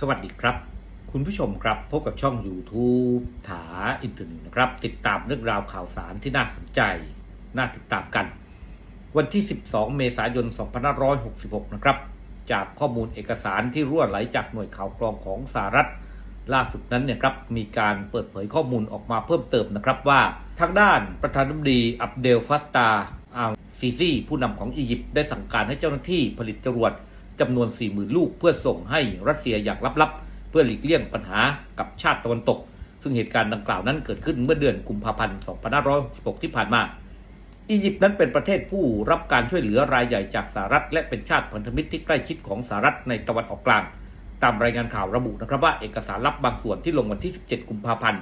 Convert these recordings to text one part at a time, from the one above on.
สวัสดีครับ คุณผู้ชมครับพบกับช่อง YouTube ถาอินเทอร์เน็ตนะครับ ติดตามเรื่องราวข่าวสารที่น่าสนใจ น่าติดตามกัน วันที่ 12 เมษายน 2566 นะครับ จากข้อมูลเอกสารที่รั่วไหลจากหน่วยข่าวกรองของสหรัฐ ล่าสุดนั้นเนี่ยครับมีการเปิดเผยข้อมูลออกมาเพิ่มเติมนะครับว่า ทางด้านประธานาธิบดีอับเดลฟัสตาอัลซีซีผู้นำของอียิปต์ได้สั่งการให้เจ้าหน้าที่ผลิตจรวด จำนวน 40,000 ลูก เพื่อส่งให้รัสเซียอย่างลับๆ เพื่อหลีกเลี่ยงปัญหากับชาติตะวันตก ซึ่งเหตุการณ์ดังกล่าวนั้นเกิดขึ้นเมื่อเดือนกุมภาพันธ์2566ที่ผ่านมา อียิปต์นั้นเป็นประเทศผู้รับการช่วยเหลือรายใหญ่จากสหรัฐ และเป็นชาติพันธมิตรที่ใกล้ชิดของสหรัฐในตะวันออกกลาง ตามรายงานข่าวระบุนะครับว่าเอกสารลับบางส่วนที่ลงวันที่ 17 กุมภาพันธ์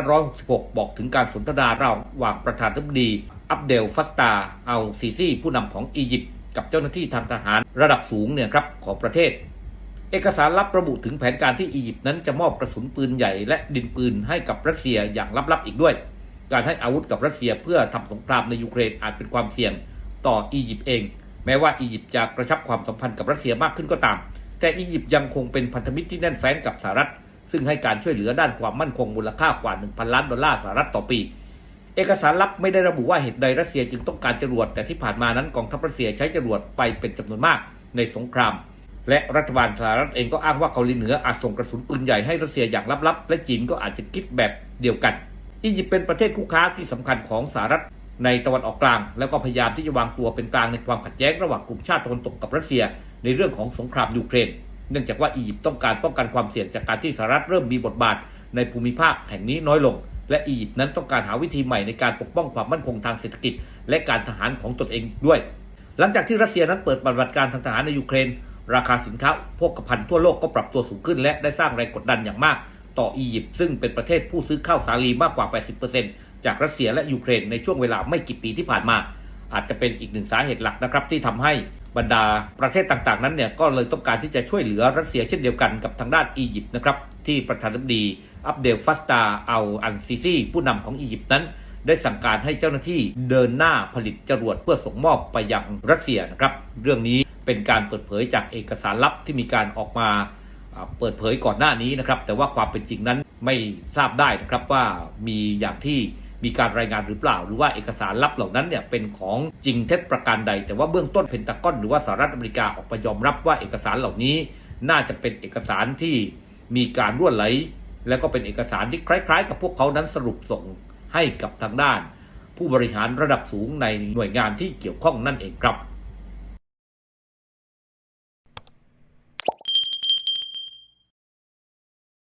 2566 บอกถึงการสนทนาระหว่างประธานาธิบดี อับเดลฟัตตา อัลซีซีผู้นำของอียิปต์ กับเจ้าหน้าที่ทางทหารระดับสูงเนี่ยครับของประเทศ เอกสารลับระบุถึงแผนการที่อียิปต์นั้นจะมอบกระสุนปืนใหญ่และดินปืนให้กับรัสเซียอย่างลับๆอีกด้วย การให้อาวุธกับรัสเซียเพื่อทำสงครามในยูเครนอาจเป็นความเสี่ยงต่ออียิปต์เอง แม้ว่าอียิปต์จะกระชับความสัมพันธ์กับรัสเซียมากขึ้นก็ตาม แต่อียิปต์ยังคงเป็นพันธมิตรที่แน่นแฟ้นกับสหรัฐซึ่งให้การช่วยเหลือด้านความมั่นคงมูลค่ากว่า 1,000 ล้านดอลลาร์สหรัฐต่อปี เอกสารลับไม่ได้ระบุว่าเหตุใดรัสเซียจึงต้องการจรวด แต่ที่ผ่านมานั้นกองทัพรัสเซียใช้จรวดไปเป็นจำนวนมากในสงคราม และรัฐบาลสหรัฐเองก็อ้างว่าเกาหลีเหนืออาจส่งกระสุนปืนใหญ่ให้รัสเซียอย่างลับๆ และจีนก็อาจจะคิดแบบเดียวกัน อียิปต์เป็นประเทศคู่ค้าที่สำคัญของสหรัฐในตะวันออกกลาง แล้วก็พยายามที่จะวางตัวเป็นกลางในความขัดแย้งระหว่างกลุ่มชาติตะวันตกกับรัสเซีย ในเรื่องของสงครามยูเครน เนื่องจากว่าอียิปต์ต้องการป้องกันความเสี่ยงจากการที่สหรัฐเริ่มมีบทบาทในภูมิภาคแห่งนี้น้อยลง และอียิปต์นั้นต้องการหาวิธีใหม่ในการปกป้องความมั่นคงทางเศรษฐกิจ และการทหารของตนเองด้วย หลังจากที่รัสเซียนั้นเปิดปฏิบัติการทางทหารในยูเครน ราคาสินค้าพวกภัณฑ์ทั่วโลกก็ปรับตัวสูงขึ้น และได้สร้างแรงกดดันอย่างมาก ต่ออียิปต์ซึ่งเป็นประเทศผู้ซื้อข้าวสาลีมากกว่า 80%จากรัสเซียและยูเครนในช่วงเวลาไม่กี่ปีที่ผ่านมา อาจจะเป็นอีกหนึ่งสาเหตุหลักนะครับที่ทำให้ บรรดาประเทศต่างๆนั้นเนี่ยก็เลยต้องการที่จะช่วยเหลือรัสเซียเช่นเดียวกันกับทางด้านอียิปต์นะครับที่ประธานาธิบดีอับเดลฟัสตาเอัลอันซีซีผู้นำของอียิปต์นั้น ได้สั่งการให้เจ้าหน้าที่เดินหน้าผลิตจรวดเพื่อส่งมอบไปยังรัสเซียนะครับเรื่องนี้เป็นการเปิดเผยจากเอกสารลับที่มีการออกมาเปิดเผยก่อนหน้านี้นะครับแต่ว่าความเป็นจริงนั้นไม่ทราบได้นะครับว่ามีอย่างที่ มีการรายงานหรือเปล่า หรือว่าเอกสารลับเหล่านั้นเนี่ยเป็นของจริงเท็จประการใด แต่ว่าเบื้องต้นเพนตากอนหรือว่าสหรัฐอเมริกาออกมายอมรับว่าเอกสารเหล่านี้ น่าจะเป็นเอกสารที่มีการรั่วไหล แล้วก็เป็นเอกสารที่คล้าย ๆ กับพวกเขานั้นสรุปส่งให้กับทางด้าน ผู้บริหารระดับสูงในหน่วยงานที่เกี่ยวข้องนั่นเองครับ